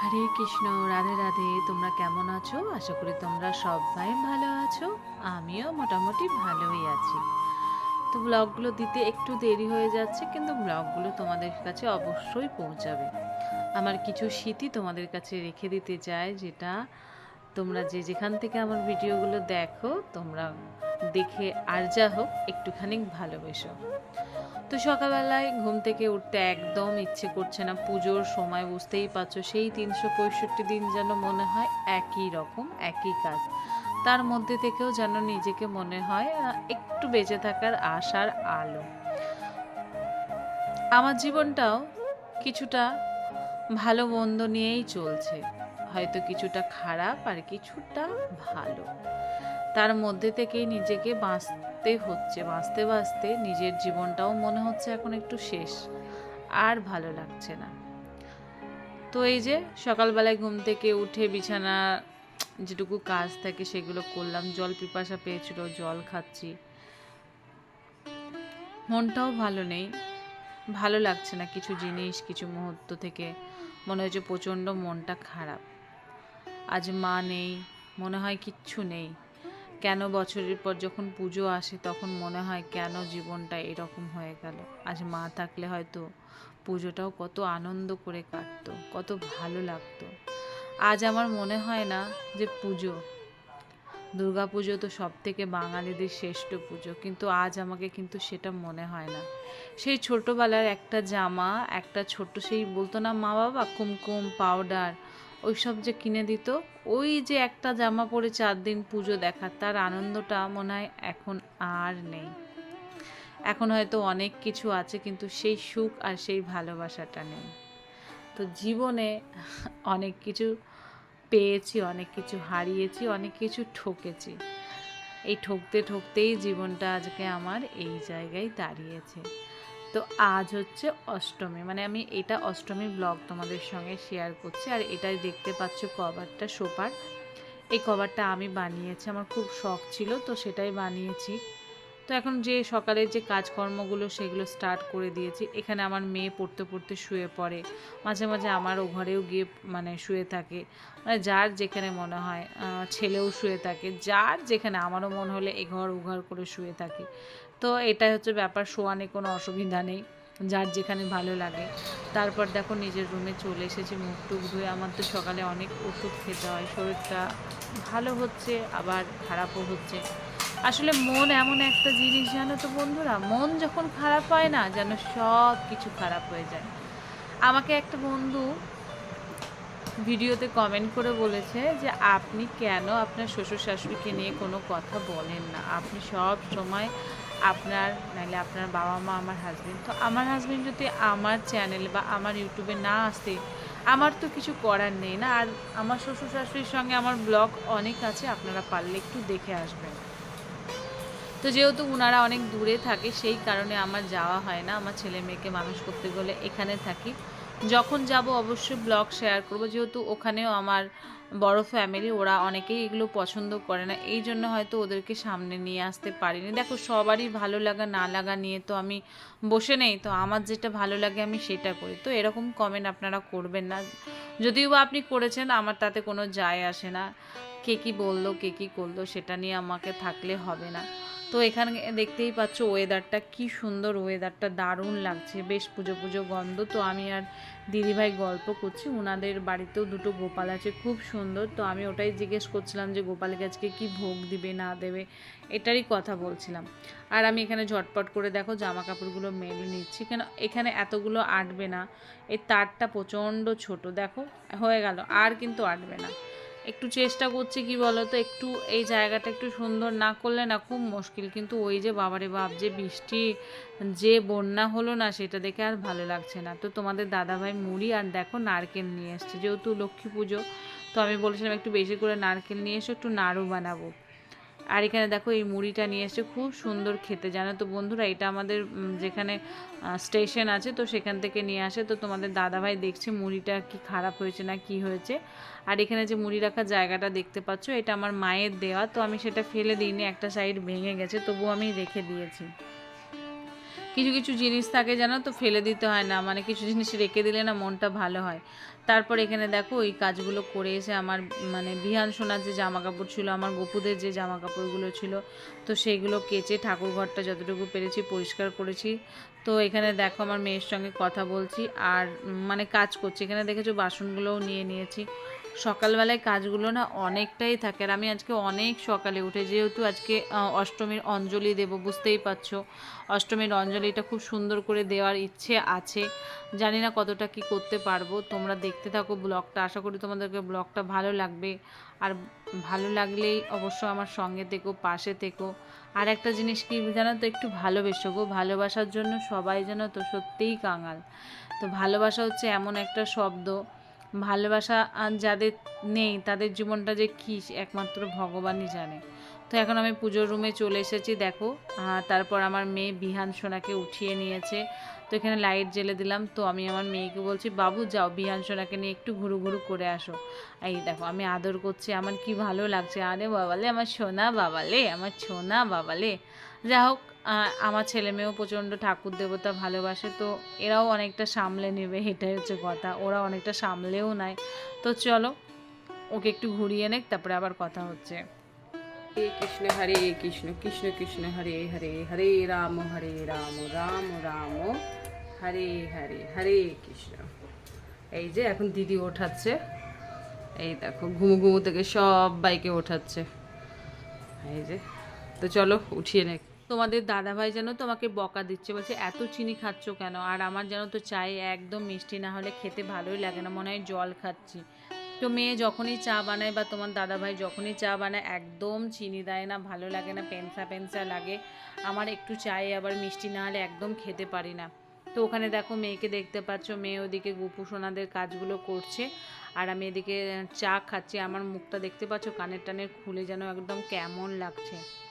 হরে কৃষ্ণ, রাধে রাধে। তোমরা কেমন আছো? আশা করি তোমরা সবাই ভালো আছো। আমিও মোটামুটি ভালোই আছি। তো ব্লগগুলো দিতে একটু দেরি হয়ে যাচ্ছে, কিন্তু ব্লগগুলো তোমাদের কাছে অবশ্যই পৌঁছাবে। আমার কিছু স্মৃতি তোমাদের কাছে রেখে দিতে চাই, যেটা তোমরা যে যেখান থেকে আমার ভিডিওগুলো দেখো, তোমরা দেখে আর যা হোক, একটুখানি ভালোবেসো। তো সকালবেলায় ঘুম থেকে উঠতে একদম ইচ্ছে করছে না। পুজোর সময় বুঝতেই পারছ, সেই তিনশো পঁয়ষট্টি দিন যেন মনে হয় একই রকম, একই কাজ। তার মধ্যে থেকেও যেন নিজেকে মনে হয় একটু বেঁচে থাকার আশার আলো। আমার জীবনটাও কিছুটা ভালো মন্দ নিয়েই চলছে। হয়তো কিছুটা খারাপ আর কিছুটা ভালো। তার মধ্যে থেকেই নিজেকে বাঁচতে হচ্ছে, বাঁচতে বাঁচতে নিজের জীবনটাও মনে হচ্ছে এখন একটু শেষ, আর ভালো লাগছে না। তো এই যে সকালবেলায় ঘুম থেকে উঠে বিছানা যেটুকু কাজ থাকে সেগুলো করলাম, জল পিপাসা পেয়েছিল, জল খাচ্ছি। মনটাও ভালো নেই, ভালো লাগছে না কিছু জিনিস, কিছু মুহূর্ত থেকে। মনে হচ্ছে প্রচণ্ড মনটা খারাপ। আজ মা নেই, মনে হয় কিচ্ছু নেই। কেন বছরের পর যখন পুজো আসে, তখন মনে হয় কেন জীবনটা এরকম হয়ে গেল। আজ মা থাকলে হয়তো পুজোটাও কত আনন্দ করে কাটতো, কত ভালো লাগতো। আজ আমার মনে হয় না যে পুজো। দুর্গা পুজো তো সব থেকে বাঙালিদের শ্রেষ্ঠ পুজো, কিন্তু আজ আমাকে কিন্তু সেটা মনে হয় না। সেই ছোটোবেলার একটা জামা, একটা ছোট্ট সেই বলতো না মা বাবা, কুমকুম পাউডার ওই সব যে কিনে দিত, ওই যে একটা জামা পরে চার দিন পুজো দেখা তার আনন্দটা মনে হয় এখন আর নেই। এখন হয়তো অনেক কিছু আছে, কিন্তু সেই সুখ আর সেই ভালোবাসাটা নেই। তো জীবনে অনেক কিছু পেয়েছি, অনেক কিছু হারিয়েছি, অনেক কিছু ঠকেছি। এই ঠকতে ঠকতেই জীবনটা আজকে আমার এই জায়গায় দাঁড়িয়েছে। তো আজ হচ্ছে অষ্টমী। মানে আমি এটা অষ্টমী ব্লগ তোমাদের সঙ্গে শেয়ার করছি। আর এটাই দেখতে পাচ্ছ কভারটা সোপার। এই কভারটা আমি বানিয়েছি, আমার খুব শখ ছিল, তো সেটাই বানিয়েছি। তো এখন যে সকালের যে কাজকর্মগুলো সেগুলো স্টার্ট করে দিয়েছি। এখানে আমার মেয়ে পড়তে পড়তে শুয়ে পড়ে। মাঝে মাঝে আমার ও ঘরেও গিয়ে মানে শুয়ে থাকে। মানে যার যেখানে মনে হয় ছেলেও শুয়ে থাকে। যার যেখানে, আমারও মন হলে এ ঘর ও ঘর করে শুয়ে থাকে। তো এটাই হচ্ছে ব্যাপার, শোয়ানে কোনো অসুবিধা নেই, যার যেখানে ভালো লাগে। তারপর দেখো নিজের রুমে চলে এসেছি, মুখ টুক ধুয়ে। আমার তো সকালে অনেক ওষুধ খেতে হয়, শরীরটা ভালো হচ্ছে, আবার খারাপও হচ্ছে। আসলে মন এমন একটা জিনিস জানো তো বন্ধুরা, মন যখন খারাপ হয় না, যেন সব কিছু খারাপ হয়ে যায়। আমাকে একটা বন্ধু ভিডিওতে কমেন্ট করে বলেছে যে, আপনি কেন আপনার শ্বশুর শাশুড়িকে নিয়ে কোনো কথা বলেন না? আপনি সব সময় আপনার নাহলে আপনার বাবা মা, আমার হাজবেন্ড তো আমার হাজবেন্ড যদি আমার চ্যানেল বা আমার ইউটিউবে না আসে আমার তো কিছু করার নেই না। আর আমার শ্বশুর শাশুড়ির সঙ্গে আমার ব্লগ অনেক আছে, আপনারা পারলে একটু দেখে আসবেন। তো যেহেতু ওনারা অনেক দূরে থাকে, সেই কারণে আমার যাওয়া হয় না। আমার ছেলে মেয়েকে মানুষ করতে গেলে এখানে থাকি। যখন যাব অবশ্যই ব্লগ শেয়ার করব, যেহেতু ওখানেও আমার বড় ফ্যামিলি ওরা অনেকেই এগুলো পছন্দ করে না। এই জন্য হয়তো ওদেরকে সামনে নিয়ে আসতে পারিনি। দেখো, সবারই ভালো লাগা, না লাগা নিয়ে তো আমি বসে নেই। তো আমার যেটা ভালো লাগে, আমি সেটা করি। তো এরকম কমেন্ট আপনারা করবেন না। যদিও বা আপনি করেছেন, আমার তাতে কোনো যায় আসে না। কে কী বলল, কে কী করল, সেটা নিয়ে আমাকে থাকলে হবে না। তো এখানে দেখতেই পাচ্ছ ওয়েদারটা কি সুন্দর ওয়েদারটা দারুণ লাগছে। বেশ পুজো পুজো গন্ধ। তো আমি আর দিদিভাই গল্প করছি। ওনাদের বাড়িতেও দুটো গোপাল আছে, খুব সুন্দর। তো আমি ওটাই জিজ্ঞেস করছিলাম যে, গোপালকে আজকে কি ভোগ দিবে, না দেবে? এটারই কথা বলছিলাম। আর আমি এখানে ঝটপট করে দেখো জামা কাপড়গুলো মেলে নিচ্ছি। কেন, এখানে এতগুলো আটবে না। এই তারটা প্রচণ্ড ছোট। দেখো, হয়ে গেল। আর কিন্তু আটবে না। একটু চেষ্টা করছি, কি বলো তো একটু এই জায়গাটা একটু সুন্দর না করলে না খুব মুশকিল। কিন্তু ওই যে বাবারে বাপ, যে বৃষ্টি, যে বন্যা হলো না, সেটা দেখে আর ভালো লাগছে না। তো তোমাদের দাদাভাই মুড়ি আর দেখো নারকেল নিয়ে এসছে, যেহেতু লক্ষ্মী পুজো, তো আমি বলেছিলাম একটু বেশি করে নারকেল নিয়ে এসো, একটু নাড়ু বানাবো। আর এখানে দেখো এই মুড়িটা নিয়ে এসছে, খুব সুন্দর খেতে। জানো তো বন্ধুরা, এটা আমাদের যেখানে স্টেশন আছে, তো সেখান থেকে নিয়ে আসে। তো তোমাদের দাদাভাই দেখছে মুড়িটা কি খারাপ হয়েছে না কি হয়েছে। আর এখানে যে মুড়ি রাখার জায়গাটা দেখতে পাচ্ছ, এটা আমার মায়ের দেওয়া। তো আমি সেটা ফেলে দিইনি, একটা সাইড ভেঙে গেছে, তবুও আমি রেখে দিয়েছি। কিছু কিছু জিনিস থাকে জানো তো ফেলে দিতে হয় না মানে কিছু জিনিস রেখে দিলে না মনটা ভালো হয়। তারপর এখানে দেখো ওই কাজগুলো করে এসে আমার মানে বিহান সোনার যে জামা কাপড় ছিল, আমার গপুদের যে জামা কাপড়গুলো ছিল, তো সেইগুলো কেচে ঠাকুর ঘরটা যতটুকু পেরেছি পরিষ্কার করেছি। তো এখানে দেখো আমার মেয়ের সঙ্গে কথা বলছি আর মানে কাজ করছি। এখানে দেখেছ বাসনগুলোও নিয়ে নিয়েছি। সকালবেলায় কাজগুলো না অনেকটাই থাকে আর আমি আজকে অনেক সকালে উঠে, যেহেতু আজকে অষ্টমীর অঞ্জলি দেব, বুঝতেই পারছ। অষ্টমীর অঞ্জলিটা খুব সুন্দর করে দেওয়ার ইচ্ছে আছে। জানি না কতটা কি করতে পারব। তোমরা দেখতে থাকো ব্লগটা। আশা করি তোমাদেরকে ব্লগটা ভালো লাগবে। আর ভালো লাগলেই অবশ্য আমার সঙ্গে থেকো, পাশে থেকো। আর একটা জিনিস কি জানো তো, একটু ভালোবেসো গো। ভালোবাসার জন্য সবাই যেন তো সত্যিই কাঙাল। তো ভালোবাসা হচ্ছে এমন একটা শব্দ। ভালোবাসা যাদের নেই, তাদের জীবনটা যে কী একমাত্র ভগবানই জানে। তো এখন আমি পুজোর রুমে চলে এসেছি, দেখো। তারপর আমার মেয়ে বিহান সোনাকে উঠিয়ে নিয়েছে। তো এখানে লাইট জ্বেলে দিলাম। তো আমি আমার মেয়েকে বলছি, বাবু, যাও বিহান সোনাকে নিয়ে একটু ঘুরু ঘুরু করে আসো। এই দেখো, আমি আদর করছি, আমার কি ভালো লাগছে। আরে বাবালে, আমার সোনা বাবালে, আমার সোনা বাবালে। যা হোক আমার ছেলে মেয়েও প্রচণ্ড ঠাকুর দেবতা ভালোবাসে, তো এরাও অনেকটা সামলে নেবে, এটাই হচ্ছে কথা। ওরা অনেকটা সামলেও নেয় তো চলো, ওকে একটু ঘুরিয়ে নেক, তারপরে আবার কথা হচ্ছে। হরে কৃষ্ণ হরে কৃষ্ণ কৃষ্ণ কৃষ্ণ, হরে হরে হরে রাম হরে রাম রাম রাম, হরে হরে হরে কৃষ্ণ। এই যে এখন দিদি ওঠাচ্ছে। এই দেখো, ঘুমু ঘুমু থেকে সব বাইকে ওঠাচ্ছে। এই যে, তো চলো, উঠিয়ে নে তোমাদের দাদাভাই যেন তোমাকে বকা দিচ্ছে, বলছে, এত চিনি খাচ্ছ কেন? আর আমার যেন তো চাই একদম মিষ্টি, না হলে খেতে ভালোই লাগে না, মনে হয় জল খাচ্ছি। তো মেয়ে যখনই চা বানায় বা তোমার দাদাভাই যখনই চা বানায়, একদম চিনি দেয় না, ভালো লাগে না, পেনসা পেনসা লাগে। আমার একটু চাই, আবার মিষ্টি, না হলে একদম খেতে পারি না। তো ওখানে দেখো মেয়েকে দেখতে পাচ্ছ, মেয়ে ওদিকে গুপু সোনাদের কাজগুলো করছে, আর আমি এদিকে চা খাচ্ছি। আমার মুখটা দেখতে পাচ্ছ, কানের টানের খুলে যেন একদম কেমন লাগছে।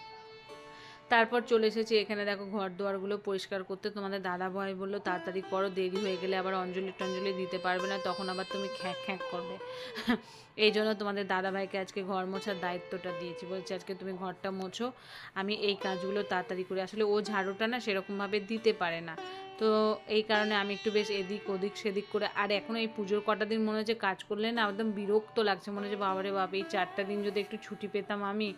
তারপর চলে এসেছি এখানে দেখো ঘর দুয়ারগুলো পরিষ্কার করতে। তোমাদের দাদা ভাই বলল, তাড়াতাড়ি করো, দেরি হয়ে গেলে আবার অঞ্জলি টঞ্জলি দিতে পারবে না, তখন আবার তুমি খ্যাঁক খ্যাঁক করবে। এই জন্য তোমাদের দাদা ভাইকে আজকে ঘর মোছার দায়িত্বটা দিয়েছি। বলছি, আজকে তুমি ঘরটা মোছো, আমি এই কাজগুলো তাড়াতাড়ি করে আসলে ও ঝাড়ুটা না সেরকমভাবে দিতে পারে না। তো এই কারণে আমি একটু বেশ এদিক ওদিক সেদিক করে, আর এখন এই পুজোর কটা দিন মনে হচ্ছে কাজ করলে না একদম বিরক্ত লাগছে। মনে হচ্ছে, বাবারে বাপ, এই চারটা দিন যদি একটু ছুটি পেতাম আমি,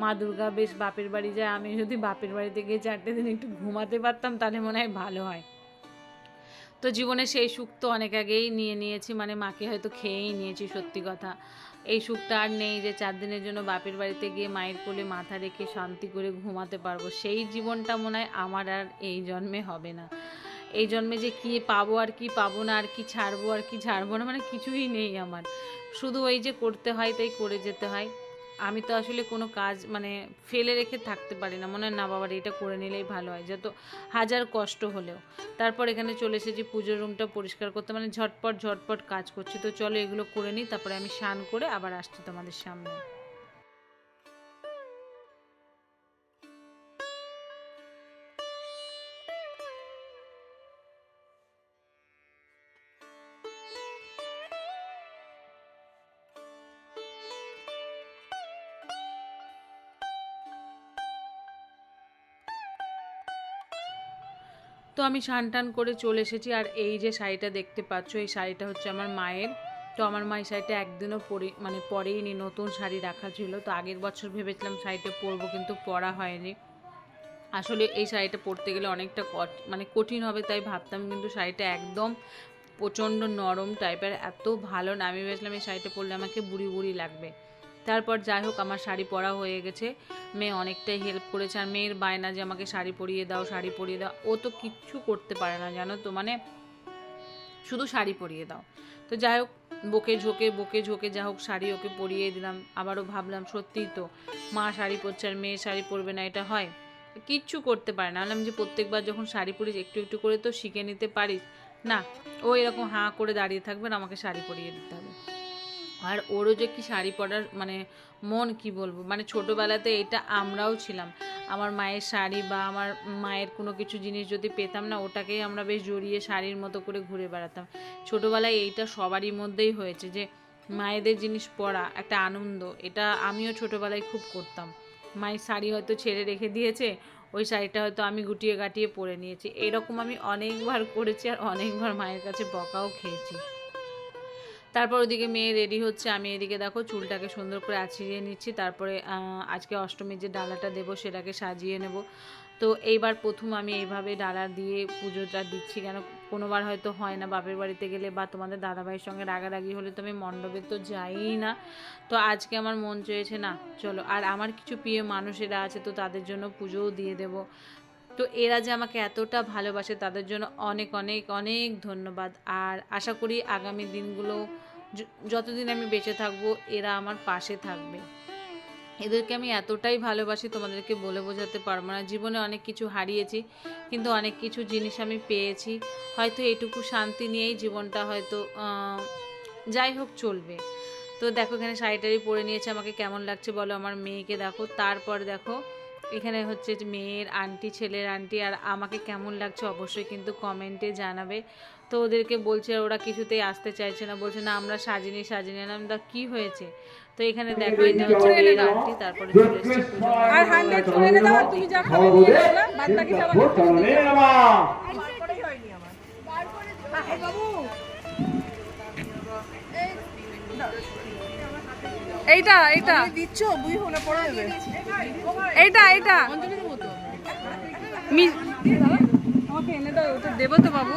মা দুর্গা বেশ বাপের বাড়ি যায়, আমি যদি বাপের বাড়িতে গিয়ে চারটে দিন একটু ঘুমাতে পারতাম, তাহলে মনে হয় ভালো হয়। তো জীবনে সেই সুখ তো অনেক আগেই নিয়ে নিয়েছি মানে মাকে হয়তো খেয়েই নিয়েছি, সত্যি কথা। এই সুখটা আর নেই যে চার দিনের জন্য বাপের বাড়িতে গিয়ে মায়ের কোলে মাথা রেখে শান্তি করে ঘুমাতে পারব। সেই জীবনটা মনে হয় আমার আর এই জন্মে হবে না। এই জন্মে যে কি পাবো আর কি পাবো না, আর কি ছাড়বো আর কি ছাড়বো না মানে কিছুই নেই আমার। শুধু ওই যে করতে হয়, তাই করে যেতে হয়। আমি তো আসলে কোনো কাজ মানে ফেলে রেখে থাকতে পারি না। মনে হয়, না বাবার এটা করে নিলেই ভালো হয়। যত হাজার কষ্ট হলেও। তারপর এখানে চলে এসেছি পুজোর রুমটা পরিষ্কার করতে। মানে ঝটপট ঝটপট কাজ করছি। তো চলো এগুলো করে নিই, তারপরে আমি স্নান করে আবার আসছি তোমাদের সামনে। তো আমি স্নান টান করে চলে এসেছি। আর এই যে শাড়িটা দেখতে পাচ্ছ, এই শাড়িটা হচ্ছে আমার মায়ের। তো আমার মা এই শাড়িটা একদিনও পরে মানে পরেই নি নতুন শাড়ি রাখা ছিল। তো আগের বছর ভেবেছিলাম শাড়িটা পরবো, কিন্তু পরা হয়নি। আসলে এই শাড়িটা পরতে গেলে অনেকটা কট- মানে কঠিন হবে তাই ভাবতাম, কিন্তু শাড়িটা একদম প্রচণ্ড নরম টাইপের এত ভালো না। আমি ভেবেছিলাম এই শাড়িটা পরলে আমাকে বুড়ি বুড়ি লাগবে। তারপর যাই হোক, আমার শাড়ি পরা হয়ে গেছে। মেয়ে অনেকটাই হেল্প করেছে। আর মেয়ের বায়না যে আমাকে শাড়ি পরিয়ে দাও, শাড়ি পরিয়ে দাও, ও তো কিচ্ছু করতে পারে না, জানো তো? মানে শুধু শাড়ি পরিয়ে দাও। তো যাই হোক, বকে ঝোঁকে বকে ঝোঁকে যা হোক, শাড়ি ওকে পরিয়ে দিলাম। আবারও ভাবলাম সত্যিই তো, মা শাড়ি পরছে আর মেয়ে শাড়ি পরবে না, এটা হয়? কিচ্ছু করতে পারে না। বললাম যে প্রত্যেকবার যখন শাড়ি পরিস, একটু একটু করে তো শিখে নিতে পারিস। না, ও এরকম হাঁ করে দাঁড়িয়ে থাকবে আমাকে শাড়ি পরিয়ে দিতে আর ওরও যে কি শাড়ি পরার মানে মন কি বলব? মানে ছোটোবেলাতে এটা আমরাও ছিলাম। আমার মায়ের শাড়ি বা আমার মায়ের কোনো কিছু জিনিস যদি পেতাম না, ওটাকেই আমরা বেশ জড়িয়ে শাড়ির মতো করে ঘুরে বেড়াতাম। ছোটোবেলায় এইটা সবারই মধ্যেই হয়েছে যে, মায়েদের জিনিস পরা, একটা আনন্দ, এটা আমিও ছোটোবেলায় খুব করতাম। মায়ের শাড়ি হয়তো ছেড়ে রেখে দিয়েছে, ওই শাড়িটা হয়তো আমি গুটিয়ে গাটিয়ে পরে নিয়েছি। এরকম আমি অনেকবার করেছি আর অনেকবার মায়ের কাছে বকাও খেয়েছি। তারপর ওদিকে মেয়ে রেডি হচ্ছে, আমি এদিকে দেখো চুলটাকে সুন্দর করে আছিয়ে নিচ্ছি, তারপরে আজকে অষ্টমীর যে ডালাটা দেবো সেটাকে সাজিয়ে নেব। তো এইবার প্রথম আমি এইভাবে ডালা দিয়ে পুজোটা দিচ্ছি কেন? কোনোবার হয়তো হয় না বাপের বাড়িতে গেলে বা তোমাদের দাদাভাইয়ের সঙ্গে রাগারাগি হলে তো আমি মণ্ডপে তো যাইই না। তো আজকে আমার মন চেয়েছে, না, চলো, আর আমার কিছু প্রিয় মানুষেরা আছে তো তাদের জন্য পুজোও দিয়ে দেবো। তো এরা যে আমাকে এতটা ভালোবাসে তাদের জন্য অনেক অনেক অনেক ধন্যবাদ। আর আশা করি আগামী দিনগুলো যতদিন আমি বেঁচে থাকব, এরা আমার পাশে থাকবে। এদেরকে আমি এতটাই ভালোবাসি, তোমাদেরকে বলে বোঝাতে পারব না। জীবনে অনেক কিছু হারিয়েছি, কিন্তু অনেক কিছু জিনিস আমি পেয়েছি। হয়তো এটুকু শান্তি নিয়েই জীবনটা হয়তো যাই হোক চলবে। তো দেখো, এখানে শাড়িটারি পরে নিয়েছে, আমাকে কেমন লাগছে বলো? আমার মেয়েকে দেখো, তারপর দেখো, এখানে হচ্ছে মেয়ের আন্টি, ছেলের আন্টি, আর আমাকে কেমন লাগছে অবশ্যই কিন্তু কমেন্টে জানাবে। তো ওদেরকে বলছে ওরা কিছুতেই আসতে চাইছে না। বলছে না আমরা সাজিনি সাজিনি না। দা কি হয়েছে? তো এখানে দেখো এটা হচ্ছে মেয়ের আন্টি তারপরে চলে এসেছে আর হান্ড্রেড চলে এনে দাও তুমি যা খাবে নিয়ে এসো বাদ বাকি সব এইটা এইটা। দিচ্ছ বুই হলে পড়ে যাবে। এইটা এইটা। মি- আমাকে এনে দাও ওটা দেবো তো বাবু।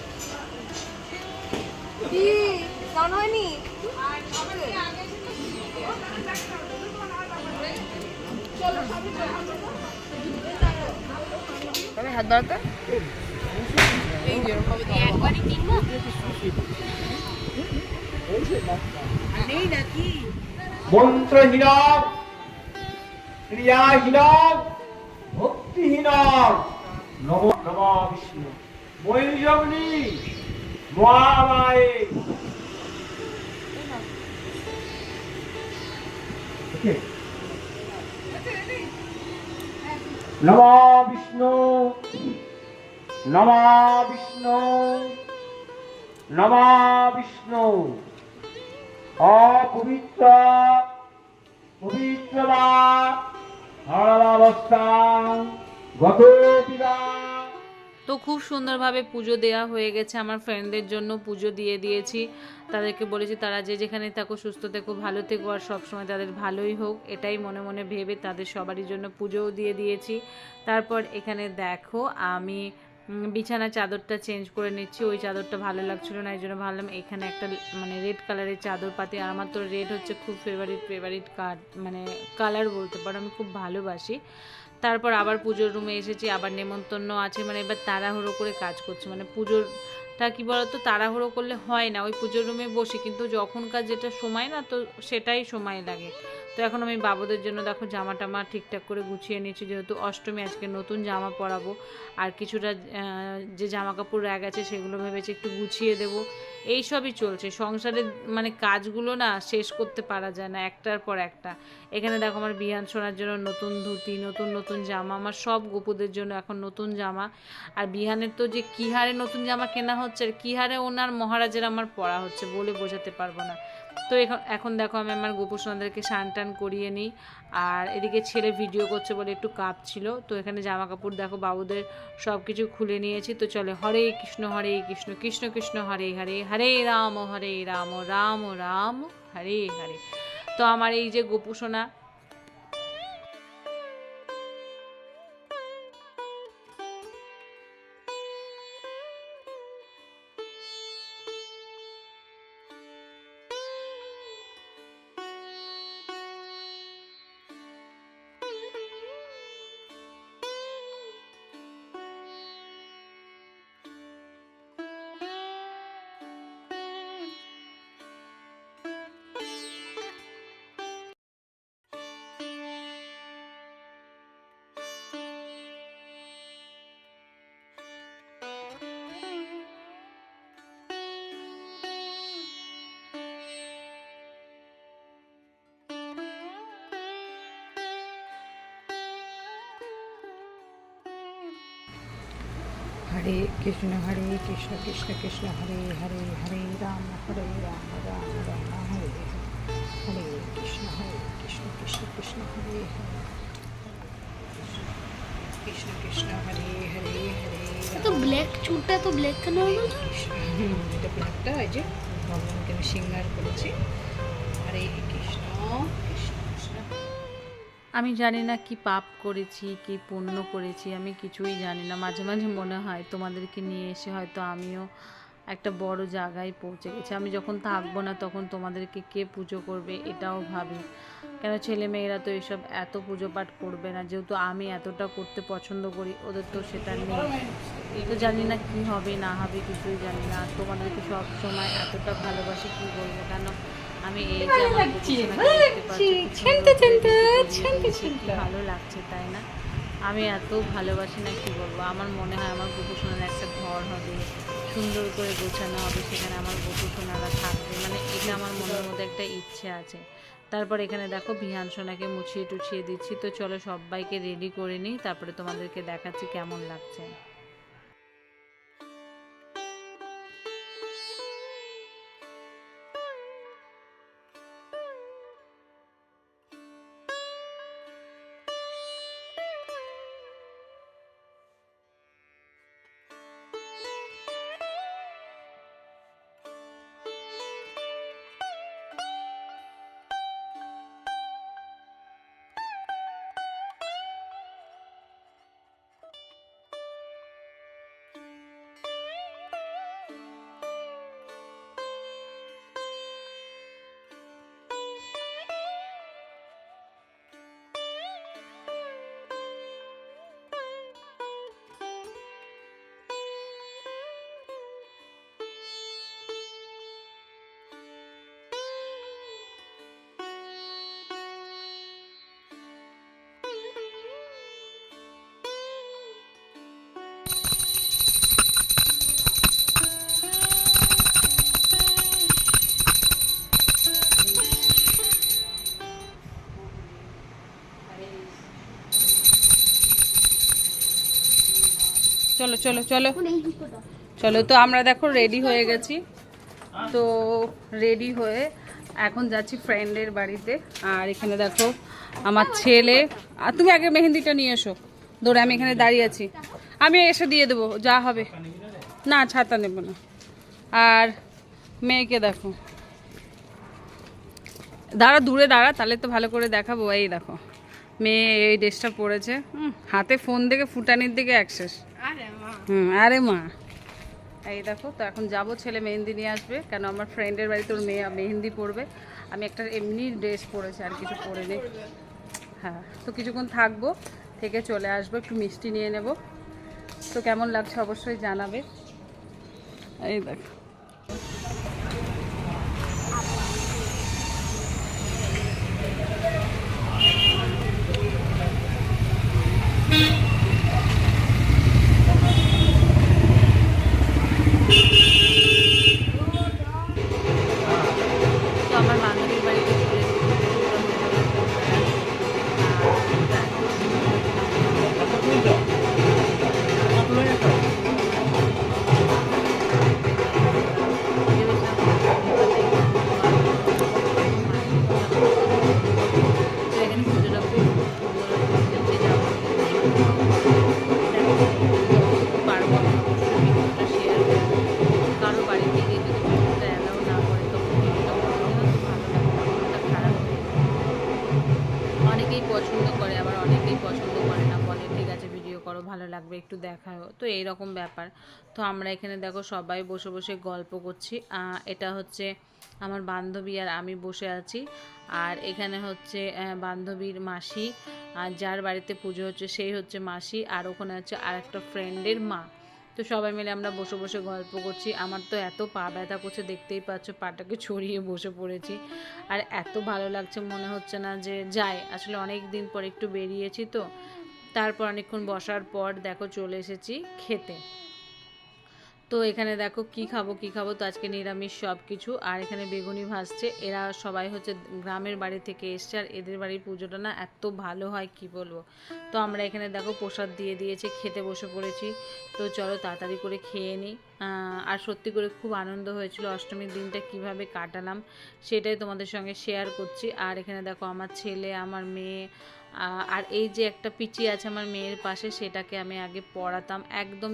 কি? জানো হয়নি? তবে হাত বাড়াতে মন্ত্রহীন ক্রিয়াহীন ভক্তিহীন নম নম বিষ্ণু। বৈজগ্নি মহামায়ে নম বিষ্ণু নম বিষ্ণু নম বিষ্ণু অপবিত্র পবিত্রতা হরবাবস্থান গত পিতা তো খুব সুন্দরভাবে পুজো দেওয়া হয়ে গেছে। আমার ফ্রেন্ডদের জন্য পুজো দিয়ে দিয়েছি। তাদেরকে বলেছি তারা যে যেখানে থাকো সুস্থ থেকো ভালো থেকো আর সবসময় তাদের ভালোই হোক। এটাই মনে মনে ভেবে তাদের সবারই জন্য পুজোও দিয়ে দিয়েছি। তারপর এখানে দেখো আমি উম, বিছানার চাদরটা চেঞ্জ করে নিচ্ছি। ওই চাদরটা ভালো লাগছিল না এই জন্য ভাবলাম এখানে একটা মানে রেড কালারের চাদর পাতি। আর আমার তো রেড হচ্ছে খুব ফেভারিট ফেভারিট কার মানে কালার বলতে পারো আমি খুব ভালোবাসি। তারপর আবার পুজোর রুমে এসেছি, আবার নেমন্তন্ন আছে মানে এবার তাড়াহুড়ো করে কাজ করছি। মানে পুজোরটা কি বলতো, তাড়াহুড়ো করলে হয় না, ওই পুজোর রুমে বসি, কিন্তু যখনকার যেটা সময় না, তো সেটাই সময় লাগে। তো এখন আমি বাবুদের জন্য দেখো জামা টামা ঠিকঠাক করে গুছিয়ে নিচ্ছি যেহেতু অষ্টমী, আজকে নতুন জামা পরাবো। আর কিছুটা যে জামা কাপড় র্যাগ আছে সেগুলো ভেবেছি একটু গুছিয়ে দেবো। এই সবই চলছে। সংসারের মানে কাজগুলো না শেষ করতে পারা যায় না, একটার পর একটা। এখানে দেখো আমার বিহান শোনার জন্য নতুন ধুতি, নতুন নতুন জামা, আমার সব গোপুদের জন্য এখন নতুন জামা। আর বিহানের তো যে কী হারে নতুন জামা কেনা হচ্ছে, আর কী হারে ওনার মহারাজের আমার পরা হচ্ছে বলে বোঝাতে পারব না। তো এখন এখন দেখো আমি আমার গোপুর সন্ধ্যাকে স্নান টান করিয়ে নিই। আর এদিকে ছেলে ভিডিও করছে বলে একটু কাপ ছিল তো এখানে জামা কাপড় দেখো, বাবুদের সব কিছু খুলে নিয়েছি। তো চলে, হরে কৃষ্ণ হরে কৃষ্ণ কৃষ্ণ কৃষ্ণ, হরে হরে হরে রাম হরে রাম রাম রাম, হরে হরে। তো আমার এই যে গোপু হরে কৃষ্ণ হরে কৃষ্ণ কৃষ্ণ কৃষ্ণ হরে হরে হরে রাম হরে রাম রাম রাম হরে হরে কৃষ্ণ হরে কৃষ্ণ কৃষ্ণ কৃষ্ণ হরে হরে কৃষ্ণ কৃষ্ণ হরে হরে হরে তো ব্ল্যাক চুলটা তো ব্ল্যাক কেন হলো? এটা ব্ল্যাকটা এই যে ভগবানকে আমি সিঙ্গার করেছি। হরে কৃষ্ণ। আমি জানি না কি পাপ করেছি, কি পুণ্য করেছি, আমি কিছুই জানি না। মাঝে মাঝে মনে হয় তোমাদেরকে নিয়ে এসে হয়তো আমিও একটা বড় জায়গায় পৌঁছে গেছি। আমি যখন থাকব না তখন তোমাদেরকে কে পুজো করবে এটাও ভাবি। কেন ছেলে মেয়েরা তো এসব এত পুজো পাঠ করবে না? যেহেতু আমি এতটা করতে পছন্দ করি, ওদের তো সেটা নেই। তো জানি না কি হবে, না হবে, কিছুই জানি না। তোমাদেরকে সব সময় এতটা ভালোবাসি কি বলব? কেন আমি এই করে কি ভালো লাগছে তাই না? আমি এত ভালোবাসি না কি বলব? আমার মনে হয় আমার বুকুসোনার একটা ঘর হবে সুন্দর করে গোছানো হবে সেখানে আমার বুকুসোনারা থাকবে। মানে এটা আমার মনের মধ্যে একটা ইচ্ছে আছে। তারপর এখানে দেখো বিহান সোনাকে মুছিয়ে টুছিয়ে দিচ্ছি। তো চলো সবাইকে রেডি করে নিই তারপরে তোমাদেরকে দেখাচ্ছি কেমন লাগছে। চলো চলো চলো। চলো তো আমরা দেখো রেডি হয়ে গেছি। তো রেডি হয়ে এখন যাচ্ছি ফ্রেন্ডের বাড়িতে। আর এখানে দেখো আমার ছেলে। আর তুমি আগে মেহেন্দিটা নিয়ে এসো। দৌড়ে আমি এখানে দাঁড়িয়ে আছি। আমি এসে দিয়ে দেবো যা হবে। না ছাতা নেব না। আর মেয়েকে দেখো। দাঁড়া দূরে দাঁড়া তাহলে তো ভালো করে দেখাবো। এই দেখো মেয়ে এই ড্রেসটা পরেছে। হাতে ফোন দেখে ফুটানির দিকে অ্যাক্সেস হুম আরে মা। এই দেখো তো এখন যাব ছেলে মেহেন্দি নিয়ে আসবে। কেন আমার ফ্রেন্ডের বাড়িতে ওর মেয়ে মেহেন্দি পরবে। আমি একটা এমনি ড্রেস পরেছি আর কিছু পরে নেই হ্যাঁ তো কিছুক্ষণ থাকব থেকে চলে আসব একটু মিষ্টি নিয়ে নেব। তো কেমন লাগছে অবশ্যই জানাবে। এই দেখো। তো তো এই রকম ব্যাপার। তো আমরা এখানে দেখো সবাই বসে বসে গল্প করছি। এটা হচ্ছে আমার বান্ধবী আর আমি বসে আছি। আর এখানে হচ্ছে বান্ধবীর মাসি। আর যার বাড়িতে পুজো হচ্ছে সেই হচ্ছে মাসি। আর ওখানে হচ্ছে আর একটা ফ্রেন্ডের মা। তো সবাই মিলে আমরা বসে বসে গল্প করছি। আমার তো এত পা ব্যথা করছে, দেখতেই পাচ্ছ পাটাকে ছড়িয়ে বসে পড়েছি। আর এত ভালো লাগছে, মনে হচ্ছে না যে যাই, আসলে অনেক দিন পর একটু বেরিয়েছি তো। তারপর অনেকক্ষণ বসার পর দেখো চলে এসেছি খেতে। তো এখানে দেখো কি খাব কি খাব? তো আজকে নিরামিষ সব কিছু আর এখানে বেগুনি ভাজছে। এরা সবাই হচ্ছে গ্রামের বাড়ি থেকে এসছে। আর এদের বাড়ির পুজোটা না এত ভালো হয়, কি বলব? তো আমরা এখানে দেখো প্রসাদ দিয়ে দিয়েছে, খেতে বসে পড়েছি। তো চলো তাড়াতাড়ি করে খেয়ে নিই। আর সত্যি করে খুব আনন্দ হয়েছিল অষ্টমীর দিনটা, কীভাবে কাটালাম সেটাই তোমাদের সঙ্গে শেয়ার করছি। আর এখানে দেখো আমার ছেলে, আমার মেয়ে আর এই যে একটা পিচি আছে আমার মেয়ের পাশে সেটাকে আমি আগে পড়াতাম একদম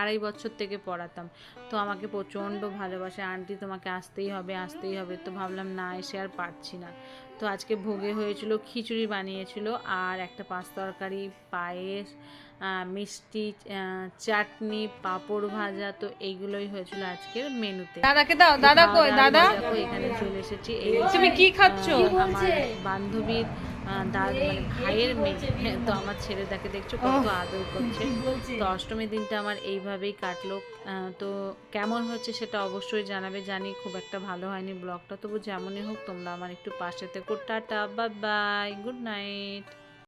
আড়াই বছর থেকে পড়াতাম। তো আমাকে প্রচণ্ড ভালোবাসে আন্টি তোমাকে আসতেই হবে আসতেই হবে। তো ভাবলাম না এসে আর পারছি না। তো আজকে ভোগে হয়েছিল খিচুড়ি বানিয়েছিল আর একটা পাঁচ তরকারি পায়েস মিষ্টি চাটনি পাঁপড় ভাজা তো এইগুলোই হয়েছিল আজকের মেনুতে। দাদাকে দাও দাদা কই দাদা? এখানে চলে এসেছি। এই তুমি কি খাচ্ছ? আমার বান্ধবীর দাদ মানে ভাইয়ের মেয়ে। তো আমার ছেলে তাকে দেখছ কত আদর করছে। তো অষ্টমীর দিনটা আমার এইভাবেই কাটলো। আহ, তো কেমন হচ্ছে সেটা অবশ্যই জানাবে। জানি খুব একটা ভালো হয়নি ব্লগটা। তবু যেমনই হোক তোমরা আমার একটু পাশে থেকো। Tata bye bye good night.